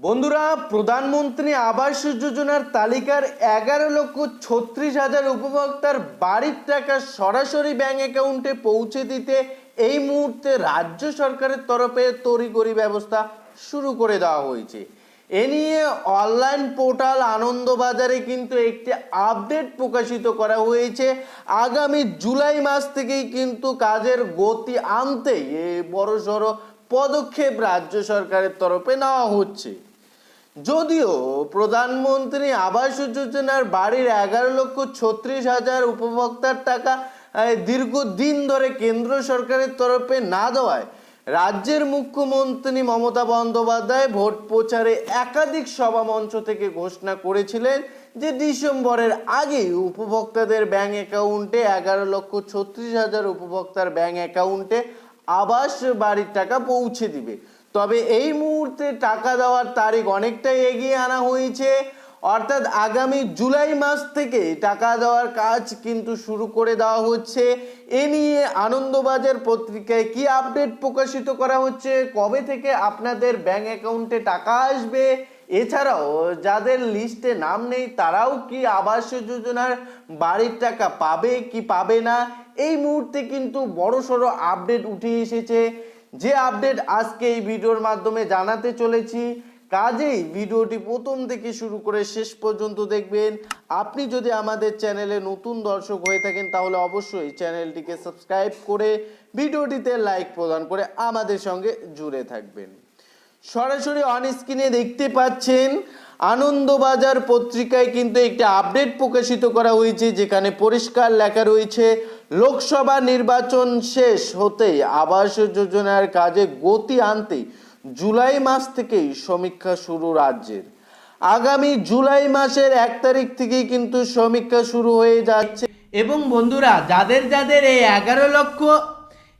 বন্ধুরা, প্রধানমন্ত্রী আবাস যোজনার তালিকার এগারো লক্ষ ছত্রিশ হাজার উপভোক্তার বাড়ির টাকা সরাসরি ব্যাংক অ্যাকাউন্টে পৌঁছে দিতে এই মুহূর্তে রাজ্য সরকারের তরফে তড়িঘড়ি ব্যবস্থা শুরু করে দেওয়া হয়েছে। এ নিয়ে অনলাইন পোর্টাল আনন্দবাজারে কিন্তু একটি আপডেট প্রকাশিত করা হয়েছে। আগামী জুলাই মাস থেকেই কিন্তু কাজের গতি আনতে বড়সড় পদক্ষেপ রাজ্য সরকারের তরফে নেওয়া হচ্ছে। যদিও প্রধানমন্ত্রী আবাস যোজনার বাড়ির এগারো লক্ষ ছত্রিশ হাজার উপভোক্তার টাকা দীর্ঘদিন ধরে কেন্দ্র সরকারের তরফে না দেওয়ায় রাজ্যের মুখ্যমন্ত্রী মমতা বন্দ্যোপাধ্যায় ভোট প্রচারে একাধিক সভা মঞ্চ থেকে ঘোষণা করেছিলেন যে ডিসেম্বরের আগেই উপভোক্তাদের ব্যাংক অ্যাকাউন্টে এগারো লক্ষ ছত্রিশ হাজার উপভোক্তার ব্যাংক অ্যাকাউন্টে আবাস বাড়ির টাকা পৌঁছে দিবে। তবে এই মুহূর্তে টাকা দেওয়ার তারিখ অনেকটাই এগিয়ে আনা হয়েছে। অর্থাৎ আগামী জুলাই মাস থেকে টাকা দেওয়ার কাজ কিন্তু শুরু করে দেওয়া হচ্ছে। এ নিয়ে আনন্দবাজার পত্রিকায় কি আপডেট প্রকাশিত করা হচ্ছে? কবে থেকে আপনাদের ব্যাংক অ্যাকাউন্টে টাকা আসবে? এছাড়াও যাদের লিস্টে নাম নেই, তারাও কি আবাস যোজনার বাড়ির টাকা পাবে কি পাবে না? এই মুহূর্তে কিন্তু বড়সড় আপডেট উঠে এসেছে। যে আপডেট আজকে এই ভিডিওর মাধ্যমে জানাতে চলেছি, কাজেই ভিডিওটি প্রথম থেকে শুরু করে শেষ পর্যন্ত দেখবেন। আপনি যদি আমাদের চ্যানেলে নতুন দর্শক হয়ে থাকেন, তাহলে অবশ্যই চ্যানেলটিকে সাবস্ক্রাইব করে ভিডিওটিতে লাইক প্রদান করে আমাদের সঙ্গে জুড়ে থাকবেন। সরাসরি অন স্ক্রিনে দেখতে পাচ্ছেন, আনন্দবাজার পত্রিকায় কিন্তু একটি আপডেট প্রকাশিত করা হয়েছে, যেখানে পরিষ্কার লেখা রয়েছে, লোকসভা নির্বাচন শেষ হতেই আবাস যোজনার কাজে গতি আনতে জুলাই মাস থেকেই সমীক্ষা শুরু রাজ্যের। আগামী জুলাই মাসের এক তারিখ থেকেই কিন্তু সমীক্ষা শুরু হয়ে যাচ্ছে। এবং বন্ধুরা, যাদের যাদের এই এগারো লক্ষ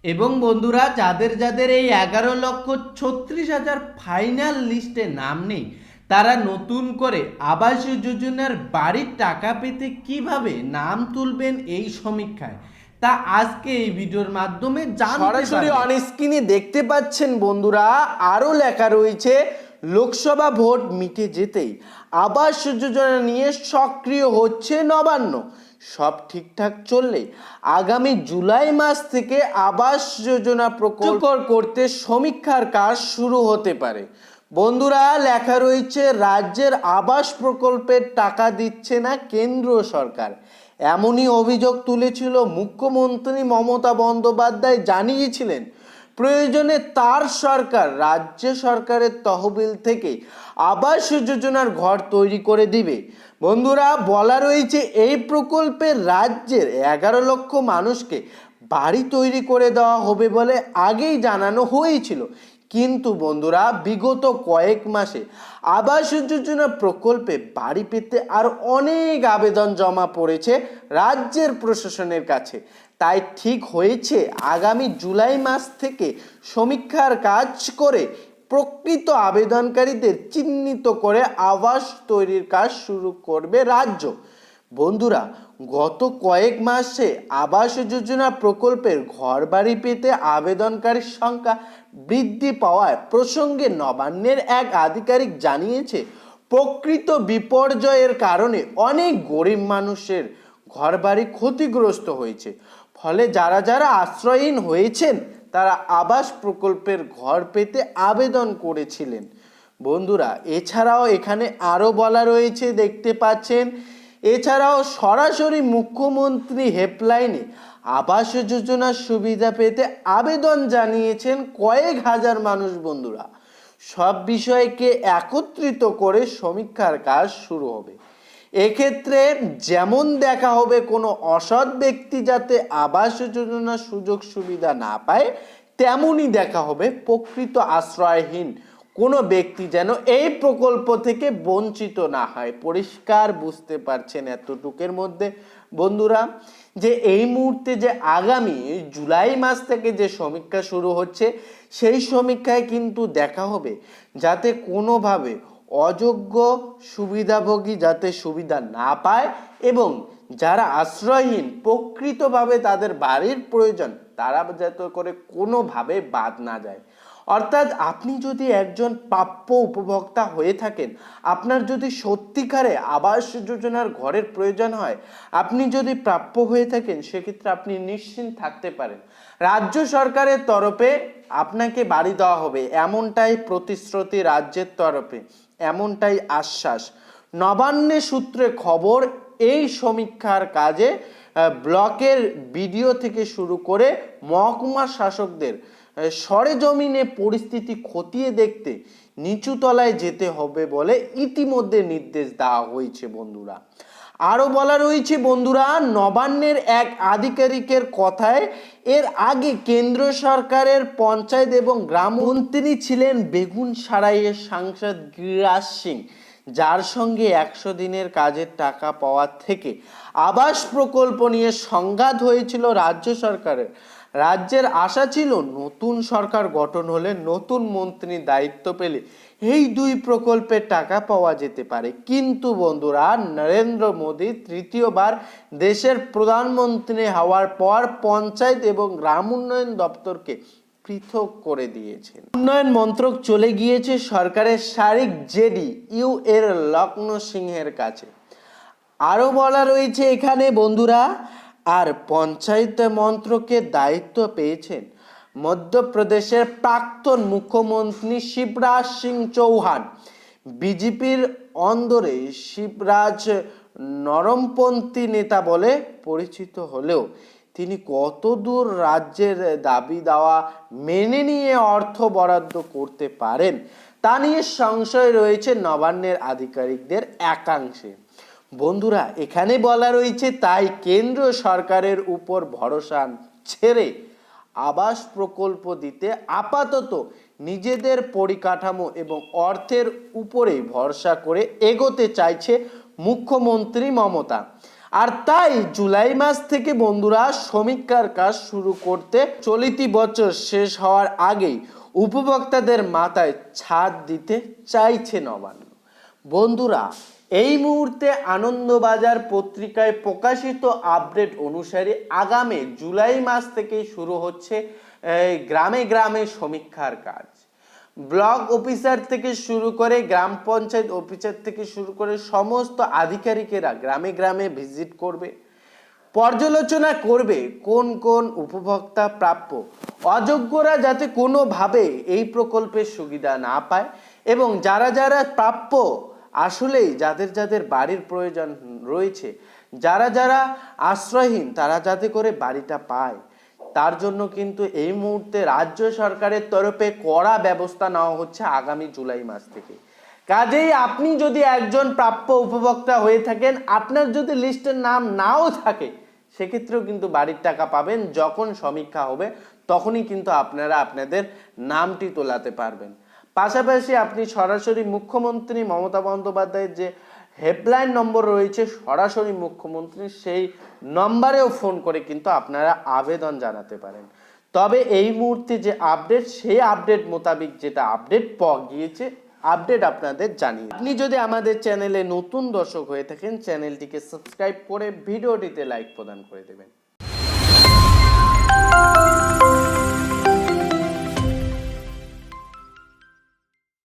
এবং বন্ধুরা যাদের যাদের এই এগারো লক্ষ ছত্রিশ হাজার ফাইনাল লিস্টে নাম নেই তারা নতুন করে আবাস যোজনার বাড়ির টাকা পেতে কীভাবে নাম তুলবেন এই সমীক্ষায় তা আজকে এই ভিডিওর মাধ্যমে সরাসরি অন স্ক্রিনে দেখতে পাচ্ছেন বন্ধুরা আরও লেখা রয়েছে লোকসভা ভোট মিটে যেতেই আবাস যোজনা নিয়ে সক্রিয় হচ্ছে নবান্ন। সব ঠিকঠাক চললে আগামী জুলাই মাস থেকে আবাস যোজনা প্রকল্প করতে সমীক্ষার কাজ শুরু হতে পারে। বন্ধুরা লেখা রয়েছে রাজ্যের আবাস প্রকল্পের টাকা দিচ্ছে না কেন্দ্র সরকার। এমনই অভিযোগ তুলেছিল মুখ্যমন্ত্রী মমতা বন্দ্যোপাধ্যায় জানিয়েছিলেন। প্রয়োজনে তার সরকার, রাজ্য সরকারের তহবিল থেকে আবাস যোজনার ঘর তৈরি করে দিবে। বন্ধুরা, বলা রয়েছে এই প্রকল্পে রাজ্যের এগারো লক্ষ মানুষকে বাড়ি তৈরি করে দেওয়া হবে বলে আগেই জানানো হয়েছিল। কিন্তু বন্ধুরা, বিগত কয়েক মাসে আবাস যোজনা প্রকল্পে বাড়ি পেতে আর অনেক আবেদন জমা পড়েছে রাজ্যের প্রশাসনের কাছে। তাই ঠিক হয়েছে। আগামী জুলাই মাস থেকে সমীক্ষার কাজ করে প্রকৃত আবেদনকারীদের চিহ্নিত করে আবাস তৈরির কাজ শুরু করবে রাজ্য। বন্ধুরা, গত কয়েক মাসে আবাস যোজনা প্রকল্পের ঘরবাড়ি পেতে আবেদনকারীর সংখ্যা বৃদ্ধি পাওয়ায় প্রসঙ্গে নবান্নের এক আধিকারিক জানিয়েছে, প্রকৃত বিপর্যয়ের কারণে অনেক গরিব মানুষের ঘরবাড়ি ক্ষতিগ্রস্ত হয়েছে। ফলে যারা যারা আশ্রয়হীন হয়েছেন, তারা আবাস প্রকল্পের ঘর পেতে আবেদন করেছিলেন। বন্ধুরা, এছাড়াও এখানে আরও বলা রয়েছে, দেখতে পাচ্ছেন। এছাড়াও সরাসরি মুখ্যমন্ত্রী হেল্পলাইনে আবাস যোজনার সুবিধা পেতে আবেদন জানিয়েছেন কয়েক হাজার মানুষ, বন্ধুরা। সব বিষয়কে একত্রিত করে সমীক্ষার কাজ শুরু হবে। এক্ষেত্রে যেমন দেখা হবে কোনো অসৎ ব্যক্তি যাতে আবাস যোজনার সুযোগ সুবিধা না পায়, তেমনই দেখা হবে প্রকৃত আশ্রয়হীন কোনো ব্যক্তি যেন এই প্রকল্প থেকে বঞ্চিত না হয়। পরিষ্কার বুঝতে পারছেন এতটুকের মধ্যে। বন্ধুরা, যে এই মুহূর্তে যে আগামী জুলাই মাস থেকে যে সমীক্ষা শুরু হচ্ছে, সেই সমীক্ষায় কিন্তু দেখা হবে যাতে কোনোভাবে অযোগ্য সুবিধাভোগী যাতে সুবিধা না পায় এবং যারা আশ্রয়হীন প্রকৃতভাবে তাদের বাড়ির প্রয়োজন তারা যাতে করে কোনোভাবে বাদ না যায়। অর্থাৎ আপনি যদি একজন প্রাপ্য উপভোক্তা হয়ে থাকেন, আপনার যদি সত্যিকারে আবাস যোজনার ঘরের প্রয়োজন হয়, আপনি যদি প্রাপ্য হয়ে থাকেন, সেক্ষেত্রে আপনি নিশ্চিন্ত থাকতে পারেন। রাজ্য সরকারের তরফে আপনাকে বাড়ি দেওয়া হবে, এমনটাই প্রতিশ্রুতি রাজ্যের তরফে, এমনটাই আশ্বাস। নবান্নে সূত্রে খবর, এই সমীক্ষার কাজে ব্লকের বিডিও থেকে শুরু করে মহকুমা শাসকদের সরেজমিনে পরিস্থিতি খতিয়ে দেখতে নিচুতলায় যেতে হবে বলে ইতিমধ্যে নির্দেশ দেওয়া হয়েছে বন্ধুরা। আরও বলা রয়েছে বন্ধুরা, নবান্নের এক আধিকারিকের কথায় এর আগে কেন্দ্র সরকারের পঞ্চায়েত এবং গ্রাম মন্ত্রী ছিলেন বেগুন সারাইয়ের সাংসদ গিরিরাজ সিং। যার সঙ্গে একশো দিনের কাজের টাকা পাওয়ার থেকে আবাস প্রকল্প নিয়ে সংঘাত হয়েছিল রাজ্য সরকারের। রাজ্যের আশা ছিল নতুন সরকার গঠন হলে নতুন মন্ত্রী দায়িত্ব পেলে এই দুই প্রকল্পের টাকা পাওয়া যেতে পারে। কিন্তু বন্ধুরা, নরেন্দ্র মোদী তৃতীয়বার দেশের প্রধানমন্ত্রী হওয়ার পর পঞ্চায়েত এবং গ্রাম উন্নয়ন দপ্তরকে পৃথক করে দিয়েছেন। উন্নয়ন মন্ত্রক চলে গিয়েছে সরকারের শারিক জেডি, ইউ এর লক্ষ্ণ সিংহের কাছে। আরও বলা রয়েছে এখানে, বন্ধুরা, আর পঞ্চায়েত মন্ত্রকের দায়িত্ব পেয়েছেন মধ্যপ্রদেশের প্রাক্তন মুখ্যমন্ত্রী শিবরাজ সিং চৌহান। বিজেপির অন্দরে শিবরাজ নরমপন্থী নেতা বলে পরিচিত হলেও তিনি কতদূর রাজ্যের দাবি দেওয়া মেনে নিয়ে অর্থ বরাদ্দ করতে পারেন, তা নিয়ে সংশয় রয়েছে নবান্নের আধিকারিকদের একাংশে। বন্ধুরা, এখানে বলা রয়েছে, তাই কেন্দ্র সরকারের উপর ভরসা ছেড়ে আবাস প্রকল্প দিতে আপাতত নিজেদের পরিকাঠামো এবং অর্থের উপরেই ভরসা করে এগোতে চাইছে মুখ্যমন্ত্রী মমতা। আর তাই জুলাই মাস থেকে বন্ধুরা সমীক্ষার কাজ শুরু করতে চলিতি বছর শেষ হওয়ার আগেই উপভোক্তাদের মাথায় ছাদ দিতে চাইছে নবান্ন। বন্ধুরা, এই মুহূর্তে আনন্দবাজার পত্রিকায় প্রকাশিত আপডেট অনুসারে আগামী জুলাই মাস থেকেই শুরু হচ্ছে গ্রামে গ্রামে সমীক্ষার কাজ। ব্লক অফিসার থেকে শুরু করে গ্রাম পঞ্চায়েত অফিসার থেকে শুরু করে সমস্ত আধিকারিকেরা গ্রামে গ্রামে ভিজিট করবে, পর্যালোচনা করবে কোন কোন উপভোক্তা প্রাপ্য। অযোগ্যরা যাতে কোনোভাবে এই প্রকল্পের সুবিধা না পায় এবং যারা যারা প্রাপ্য, আসলেই যাদের যাদের বাড়ির প্রয়োজন রয়েছে, যারা যারা আশ্রয়হীন তারা যাতে করে বাড়িটা পায়। তার জন্য কিন্তু এই মুহূর্তে রাজ্য সরকারের তরফে কড়া ব্যবস্থা নেওয়া হচ্ছে আগামী জুলাই মাস থেকে। কাজেই আপনি যদি একজন প্রাপ্য উপভোক্তা হয়ে থাকেন, আপনার যদি লিস্টের নাম নাও থাকে, সেক্ষেত্রেও কিন্তু বাড়ির টাকা পাবেন, যখন সমীক্ষা হবে তখনই কিন্তু আপনারা আপনাদের নামটি তোলাতে পারবেন। পাশাপাশি আপনি সরাসরি মুখ্যমন্ত্রী মমতা বন্দ্যোপাধ্যায়ের যে হেল্পলাইন নম্বর রয়েছে সরাসরি মুখ্যমন্ত্রী সেই নম্বরেও ফোন করে কিন্তু আপনারা আবেদন জানাতে পারেন। তবে এই মুহূর্তে যে আপডেট, সেই আপডেট মোতাবেক যেটা আপডেট পাওয়া গিয়েছে, আপডেট আপনাদের জানিয়ে আপনি যদি আমাদের চ্যানেলে নতুন দর্শক হয়ে থাকেন, চ্যানেলটিকে সাবস্ক্রাইব করে ভিডিওটিতে লাইক প্রদান করে দেবেন।